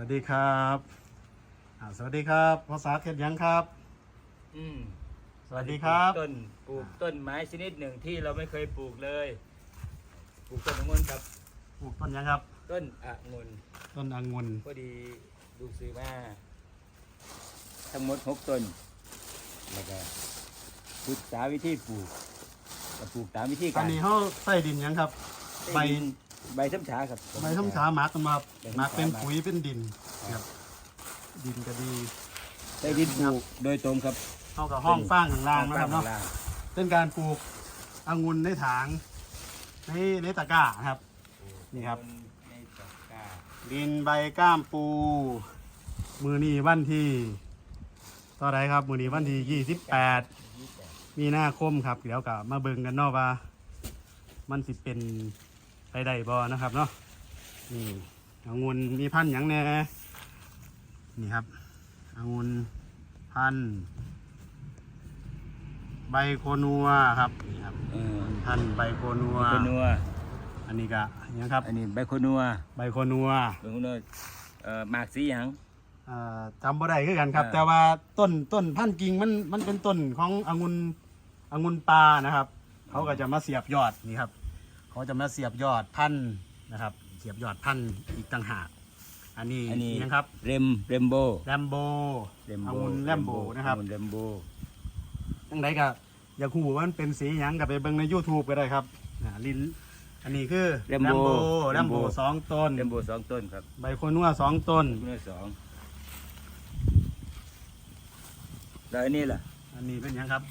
วัสดีครับอ่าสวัสดีครับภาษาเขตยังครับ อืมสวัสดีครับ ต้นปลูกต้นไม้ชนิดหนึ่งที่เราไม่เคยปลูกเลย ปลูกต้นองุ่นครับ ปลูกต้นยังครับ ต้นองุ่นต้นองุ่นพอดีดูซื้อมาทั้งหมดหกต้นแล้วก็ศึกษาวิธีปลูกก็ปลูกตามวิธีอักานรนี้เขาใส่ดินยังครับ ใบดิน ใบส้มฉาครับใบท่อมฉาหมักกันมาใบส้มหมักเป็นฉาหมักปุ๋ยเป็นดินครับ ดินก็ดีใส่ดินปลูกโดยตรงครับเท่ากับห้องฟางข้างล่างนะครับเนาะข้งล่างเป็นการปลูกองุ่นในถางในในตะกร้าครับ นี่ครับในตะกร้าดินใบก้ามปู มือนี้วันที่ต่อไรครับ มือนี้วันที่ยี่สิบแปดยี่สิบแปดมีหน้าคมครับ เดี๋ยวกับมาเบิ่งกันเนาะว่า มันสิเป็น ไปได้บ่นะครับเนาะนี่องุ่นมีพันธุ์หยังแหน่นี่ครับองุ่นพันธุ์ใบโคนัวครับนี่ครับเออพันธุ์ใบโคนัว ใบโคนัวอันนี้ก็หยังครับอันนี้ใบโคนัวใบโคนัวใบโคนัวเอ่อหมากสีหยังเอ่อจำบ่ได้คือกันครับ อ่า แต่ว่าต้นต้นพันธุ์กิ่งมันมันเป็นต้นขององุ่นองุ่นปลานะครับ เขาก็จะมาเสียบยอดนี่ครับ เขาจะมาเสียบยอดพันธุ์นะครับ เสียบยอดพันธุ์อีกต่างหาก อันนี้อันนี้ยังครับเรมเรมโบแลมโบเรมอโบงุ่นแลมโบนะครับองุ่นเรมโบตั้งใดก็อยากหูว่ามันเป็นสีหยังกับไปเบิ่งใน YouTube ก็ได้ครับอ่าลิ้นอันนี้คือแลมโบแลมโบสองต้น เรมโบสองต้นครับใบโคนัวสองต้นโคนัวสองแล้วอันนี้ล่ะอันนี้เป็นหยังครับ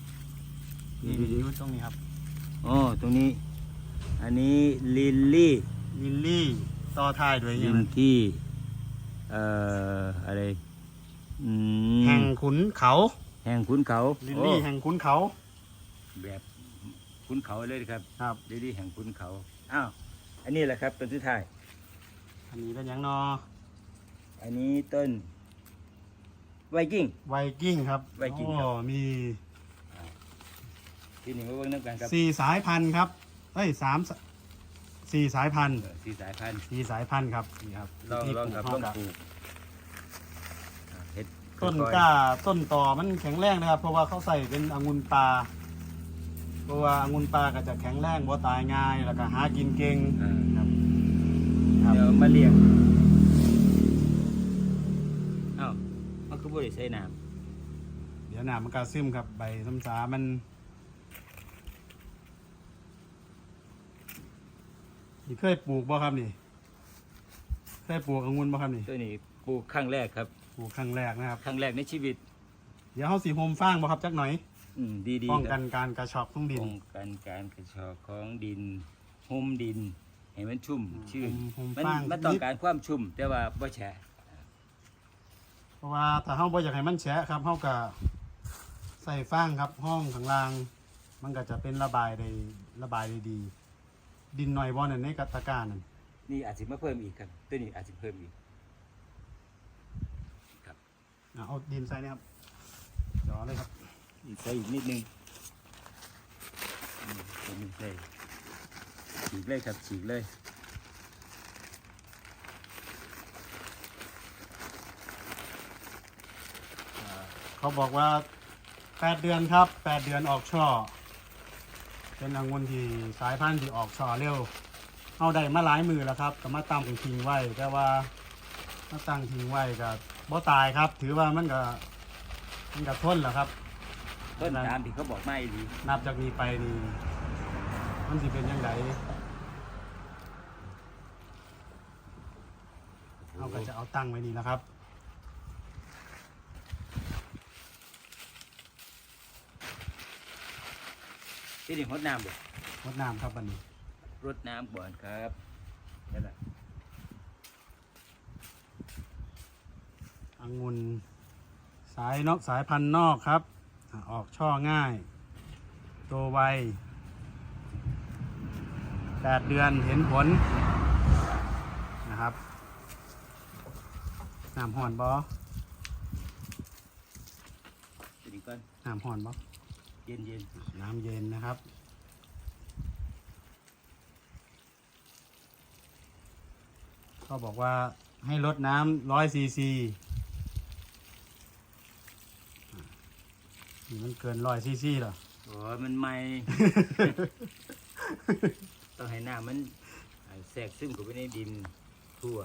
นี่นี่อยู่ตรงนี้ครับ อ๋อตรงนี้ อันนี้ลิลลี่ลินลี่ต่อท้ายด้วยลิยังนที่เอ่ออะไรอืมแห่งขุนเขาแห่งขุนเขาลินลี่โอ้แห่งขุนเขาแบบขุนเขาเลยครับครับ ลิลลี่แห่งขุนเขาอ้าวอันนี้แหละครับต้นสุดท้าย อันนี้เป็นหยังนออันนี้ต้นไวกิ้ง ไวกิ้งครับไวกิ้งครับ โอ้มีที่นี่มาเบิ่งน้ำกันครับสี่สายพันธุ์ครับ เอ้ยสามสสี่สายพันธุ์เออสี่สายพันธุ์สี่สายพันธุ์ครับนี่ครับลองที่ลองครับปลลูอกงเฮาปลูกอ่าเฮ็ดต้นค่อยๆกล้าต้นต่อมันแข็งแรงนะครับ เพราะว่าเขาใส่เป็นองุ่นปลาเพราะว่าองุ่นปลาก็จะแข็งแรงบ่ตายง่ายแล้วก็หากินเก่งอ่าครับครับเดี๋ยวมาเลี้ยงเอ้ามันคือบ่ได้ใส่น้เดี๋ยวหนามันก็ซึมครับใบซ้ำสามัน นี่เคยปลูกบ่ครับนี่ เคยปลูกองุ่นบ่ครับนี่ำตัวนี้ปลูกครั้งแรกครับปลูกครั้งแรกนะครับ ครั้งแรกในชีวิต เดี๋ยวเขาสีโฮมฟางบ่ครับจักหน่อย อืมดีๆป้องคกัรับนการกระชอกของดินป้องกันการกระชอกของดินหุ้มดินให้มันชุ่มชื้นโฮมมันฟางมันต้องการความชุ่ม แต่ว่าบ่แฉะเพราะว่าถ้าเฮาบ่อยากให้มันแฉะครับเฮาก็ใส่ฟางครับห้องข้างล่าง มันก็จะเป็นระบายได้ระบายได้ดี ดินหน่อยบ่นั่นในกะตะกร้านั่นนี่อาจจะมาเพิ่มอีกครับตัวนี้อาจจะเพิ่มอีกอะเอาดินใส่นะครับจ่อเลยครับอีกใส่อีกนิดนึงอืมตัวนี้ใส่ฉีกเลยครับฉีกเลยเขาบอกว่าแปดเดือนครับแปดเดือนออกช่อ เป็นองุ่นที่สายพันธุ์ที่ออกช่อเร็วเอาได้มาหลายมือแล้วครับก็มาตั้งทิ้งไว้แต่ว่ามาตั้งทิ้งไว้ก็บ่ตายครับ ถือว่ามันก็มันก็ทนแหละครับต้นตามที่เขาบอกไม่ดีนับจากนี้ไปนี่มันสิเป็นยังไงเอาก็จะเอาตั้งไว้นี่นะครับ ที่นี่รดน้ำบ่งดน้ำครับวันนี้รดน้ำก่อนครับนั่นแหละองุ่นสายนอกสายพันธุ์นอกครับอะออกช่อง่าย โตไวแปดเดือนเห็นผลนะครับน้ำห่อนบอที่นี่ก่อนน้ำห่อนบอ เย็นเย็นน้ำเย็นนะครับเขาบอกว่าให้ลดน้ำร้อยซีซีนี่มันเกินร้อยซีซีเหรอโอ้ยมันใหม่ ต้องให้น้ำมันแทรกซึมเข้าไปในดินทั่ว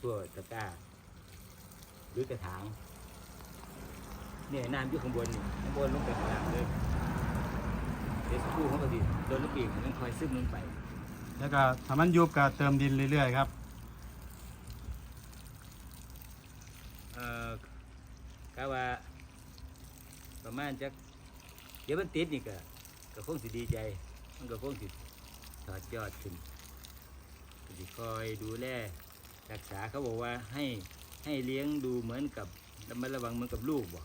ทั่วตะกร้าหรือกระถาง เนี่ยน้ำอยู่ข้างบนนี่ข้างบนลงไปข้างล่างเลยเดี๋ยวสักครู่เขาก็ดิโดนลูกปีกมันคอยซึมลงไป แล้วก็ถ้ามันยุบก็เติมดินเรื่อยๆครับเอ่อกะว่า ประมาณจักเดี๋ยวมันติดนี่ก็ก็คงสิดีใจ มันก็คงสิถอดยอดขึ้นก็สิคอยดูแลรักษาเขาบอกว่าให้ให้เลี้ยงดูเหมือนกับระมัดระวังเหมือนกับลูกบอก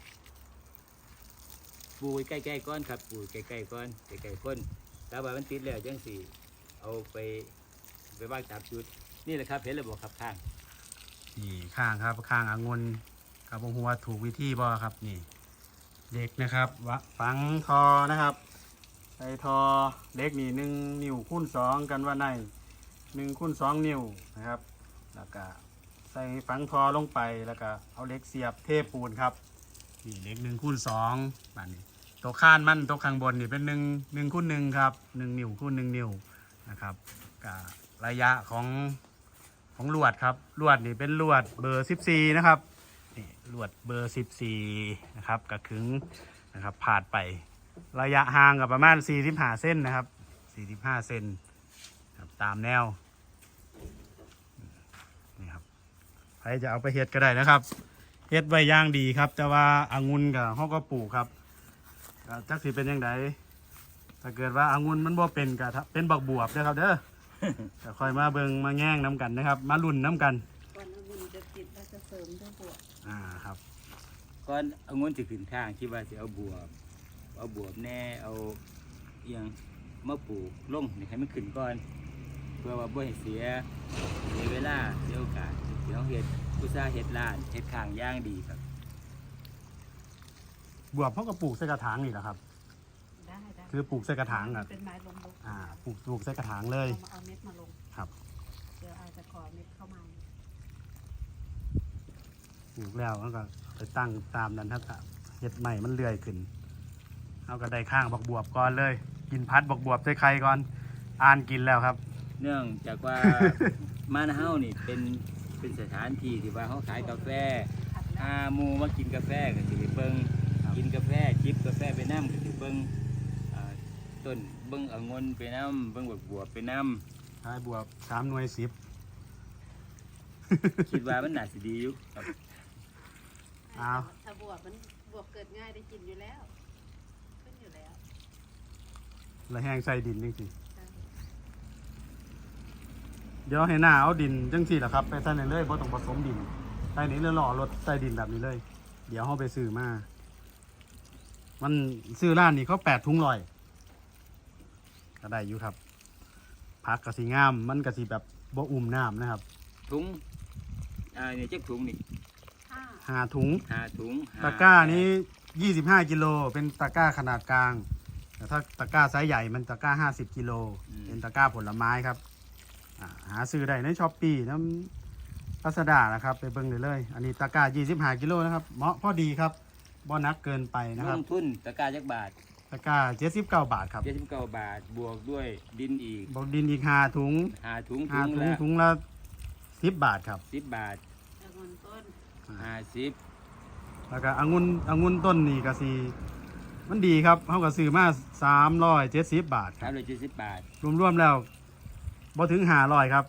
ปลูกใกล้ๆก้อนครับปลูใกล้ๆก้อนใกล้ๆก้นแต่ว่ามันติดแล้วจังสิเอาไปไปวางตามจุด นี่แหละครับเห็นเลยบอกครับข้างนี่ข้างครับข้างอางุนครับผมว่าถูกวิธีบ่ครับนี่ เด็กนะครับวะฝังทอนะครับใส่ทอเล็กนี่หนึ่งนิ้วคูณสองกันว่าในหนึ่งคูณสองนิ้วนะครับ แล้วก็ใส่ฝังทอลงไปแล้วก็เอาเล็กเสียบเทปูนครับนี่เล็กหนึ่งคูณสองแบบนี้ ตัวข้านมันตัวข้างบนนี่เป็นหนึ่งหนึ่งคูณหนึ่งครับหนึ่งนิ้วคูณหนึ่งนิ้วนะครับกับระยะของของลวดครับลวดนี่เป็นลวดเบอร์14นะครับนี่ลวดเบอร์14นะครับกระขึงนะครับผ่านไประยะห่างกับประมาณ45เส้นนะครับ45เซนครับตามแนวนี่ครับใครจะเอาไปเฮ็ดก็ได้นะครับเฮ็ดไว้อย่างดีครับ แต่ว่าอางุ่นกับห้องก็ปลูกครับ ก็จักสิเป็นยังไงถ้าเกิดว่าอางุ่นมันบ่เป็นก็ถ้าเป็นบักบวบนะครับเด้อจะคอยมาเบิงมาแง่งน้ำกันนะครับ มาลุ่นน้ำกัน ก่อนองุ่นจะติดแล้วจะเสริมด้วยบวกอ่าครับก้อนเอาเงินจะขึ้นข้างคิดว่าจะเอาบวบ เอาบวบแน่เอาเอียงมาปลูกลงนี่ให้มันขึ้นก่อน เพื่อว่าบ่ให้เสียเสียเวลาเสียโอกาสเสียเฮ็ดอุตสาห์เฮ็ดล้านเฮ็ดข้างอย่างดีครับ บวบเขาก็ปลูกใส่กระถางนี่แหละครับ ได้ได้คือปลูกใส่กระถางครับเป็นไม้ลงลงอ่าปลูกปลูกใส่กระถางเลยเอามาเอาเม็ดมาลงครับเดี๋ยวอาจจะขอเม็ดเข้ามาปลูกแล้วแล้วก็ไปตั้งตามนั้นถ้าเห็ดใหม่มันเลื่อยขึ้นเอาก็ได้ข้างบักบวบก่อนเลย กินพัดบักบวบใส่ไข่ก่อนอ่านกินแล้วครับ เนื่องจากว่า มานเฮานี่เป็นเป็นสถานที่ที่ว่าเขาขายกาแฟขัดแล้วอาหมูมากินกาแฟก็สิไปเบิ่งครับ กินกาแฟจิบกาแฟไปน้ำก็สิเบิ่งอ่าต้นเบิ่งองุ่นไปน้ำเบิ่งบักบวบไปน้ำขายบวบสามหน่วยสิบคิดว่ามันน่าสิดีอยู่ครับอ้าวถ้าบวกมันบวกเกิดง่ายได้กินอยู่แล้ว ขึ้นอยู่แล้วแล้วแห้งใส่ดินจังสิใช่เดี๋ยวให้หน้าเอาดินจังสิแหละครับ ไปใส่ในเลยเพราะต้องผสมดินใส่นี้เลยหล่อรถใส่ดินแบบนี้เลย เดี๋ยวเขาไปซื้อมา มันซื้อร้านนี้เขาแปดถุงลอย ก็ได้อยู่ครับพักกะสีงาม มันกะสีแบบบ่อุ่มน้ำนะครับถุงอ่าเนี่ยเจ๊กถุงนี่ห้าหาถุง หาถุงหตะกร้านี้ยี่สิบห้ากิโล เป็นตะกร้าขนาดกลาง แต่ถ้าตะกร้าไซส์ใหญ่มันตะกร้าห้าสิบกิโล เป็นตะกร้าผลไม้ครับอ่าหาซื้อได้ในช้อปปี้น้ำพัสดานะครับ ไปเบิ่งเลยเลย อันนี้ตะกร้ายี่สิบห้ากิโลนะครับ เหมาะพอดีครับ บ่หนักเกินไปนะคลรับงทุนตะกร้าจักบาทตะกร้าเจ็ดสิบเก้าบาทครับเจ็ดสิบเก้าบาทบวกด้วยดินอีกบอกดินอีกหาถุงหาถุงหาถุงถุงละถุงละสิบบาทครับ สิบบาทองุ่นต้นห้าสิบแล้วก็องุ่นองุ่นต้นนี่ก็สีมันดีครับเขาก็ซื้อมาสามร้อยเจ็ดสิบบาทคสารัมบร้อยเจ็ดสิบบาท รวมๆแล้วบ่ถึงหาร้อยครับ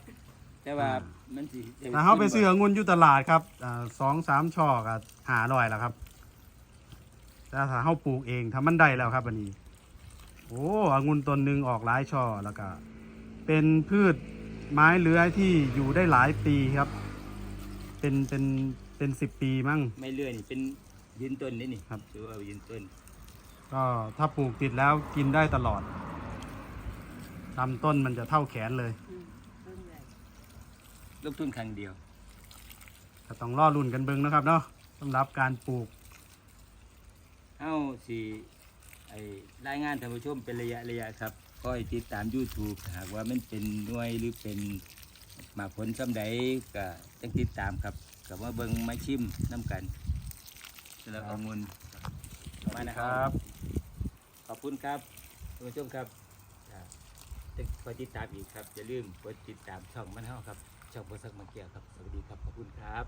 แต่ว่าอ่ามันสิถ้าเขาไปซื้อองุ่นอยู่ตลาดครับอ่าสองสามช่อก็หาร้อยแล้วครับ แต่ถ้าเขาปลูกเองทำมันได้แล้วครับอันนี้ โอ้องุ่นต้นหนึ่งออกหลายช่อแล้วก็ เป็นพืชไม้เลื้อยที่อยู่ได้หลายปีครับ เป็นเป็นเป็นสิบปีมั้ง ไม่เลื่อยนี่เป็นยืนต้นนี่นี่ครับ ถือว่ายืนต้น ก็ถ้าปลูกติดแล้วกินได้ตลอดลำต้นมันจะเท่าแขนเลยอืมต้นใหญ่ลงทุนครั้งเดียวก็ต้องล่อรุ่นกันเบิงนะครับเนาะสำหรับการปลูก เอ้าสิไอรายงานท่านผู้ชมเป็นระยะระยะครับคอยติดตาม YouTube หากว่ามันเป็นหน่วยหรือเป็นมาผลสำใดก็ต้องติดตามครับกับว่าเบิ่งมาชิมน้ำกันสำหรับองุ่นมานะครับ ขอบคุณครับท่านผู้ชมครับอ่าจะคอยติดตามอีกครับอย่าลืมกดติดตามช่องมันเฮาครับช่องบริษัทมาเกียครับสวัสดีครับขอบคุณครับ